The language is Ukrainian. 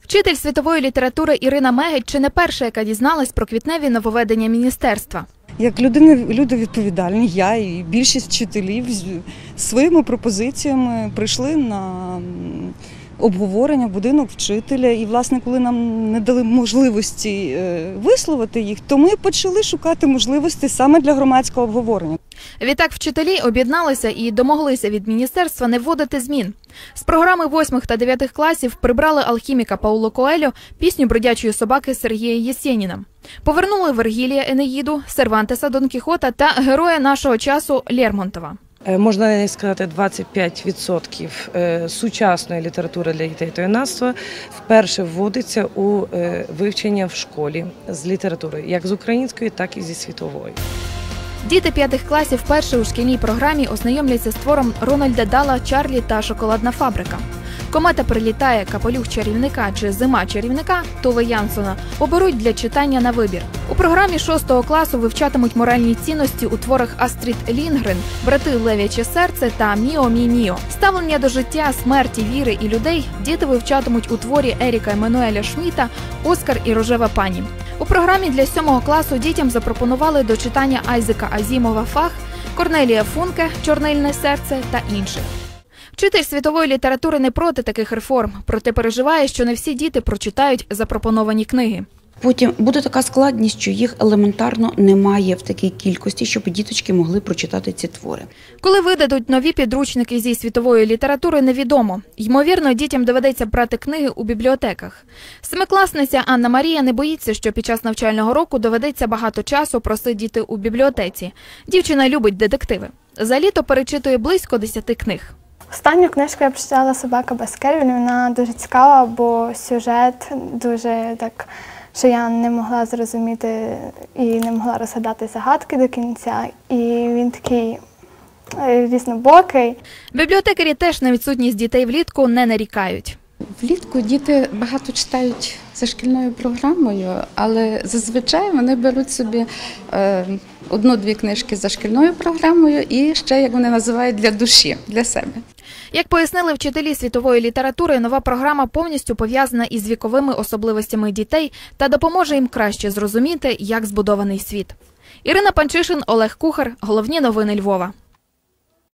Вчитель світової літератури Ірина Мегедь чи не перша, яка дізналась про квітневі нововведення міністерства. Як людини, люди відповідальні, я і більшість вчителів з своїми пропозиціями прийшли на обговорення будинок вчителя. І, власне, коли нам не дали можливості е, висловити їх, то ми почали шукати можливості саме для громадського обговорення. Відтак вчителі об'єдналися і домоглися від міністерства не вводити змін. З програми 8 та 9 класів прибрали алхіміка Пауло Коельо, пісню бродячої собаки Сергія Єсєніна. Повернули Вергілія Енеїду, Сервантеса Дон Кіхота та героя нашого часу Лермонтова. Е, Можна сказати, 25% е, сучасної літератури для дітей та юнацтва вперше вводиться у е, вивчення в школі з літератури, як з української, так і зі світової. Діти п'ятих класів вперше у шкільній програмі ознайомляться з твором Рональда Дала Чарлі та Шоколадна фабрика. Комета прилітає, капелюх чарівника чи зима чарівника Тове Янсона оберуть для читання на вибір. У програмі шостого класу вивчатимуть моральні цінності у творах Астрід Лінгрен, брати Лев'яче серце та Міо Мі Міо. Ставлення до життя, смерті, віри і людей діти вивчатимуть у творі Еріка Еммануеля Шміта Оскар і рожева пані. У програмі для сьомого класу дітям запропонували до читання Айзека Азімова Фах, Корнелія Функе Чорнильне серце та інших. Вчитель світової літератури не проти таких реформ, проте переживає, що не всі діти прочитають запропоновані книги. Потім буде така складність, що їх елементарно немає в такій кількості, щоб діточки могли прочитати ці твори. Коли видадуть нові підручники зі світової літератури, невідомо. Ймовірно, дітям доведеться брати книги у бібліотеках. Семикласниця Анна Марія не боїться, що під час навчального року доведеться багато часу просидіти у бібліотеці. Дівчина любить детективи. За літо перечитує близько 10 книг. Останню книжку я прочитала Собака без Кервін. Вона дуже цікава, бо сюжет дуже так, що я не могла зрозуміти і не могла розгадати загадки до кінця. І він такий е, різнобокий. Бібліотекарі теж на відсутність дітей влітку не нарікають. Влітку діти багато читають за шкільною програмою, але зазвичай вони беруть собі е, одну-дві книжки за шкільною програмою і ще, як вони називають, для душі, для себе. Як пояснили вчителі світової літератури, нова програма повністю пов'язана із віковими особливостями дітей та допоможе їм краще зрозуміти, як збудований світ. Ірина Панчишин, Олег Кухар. Головні новини Львова.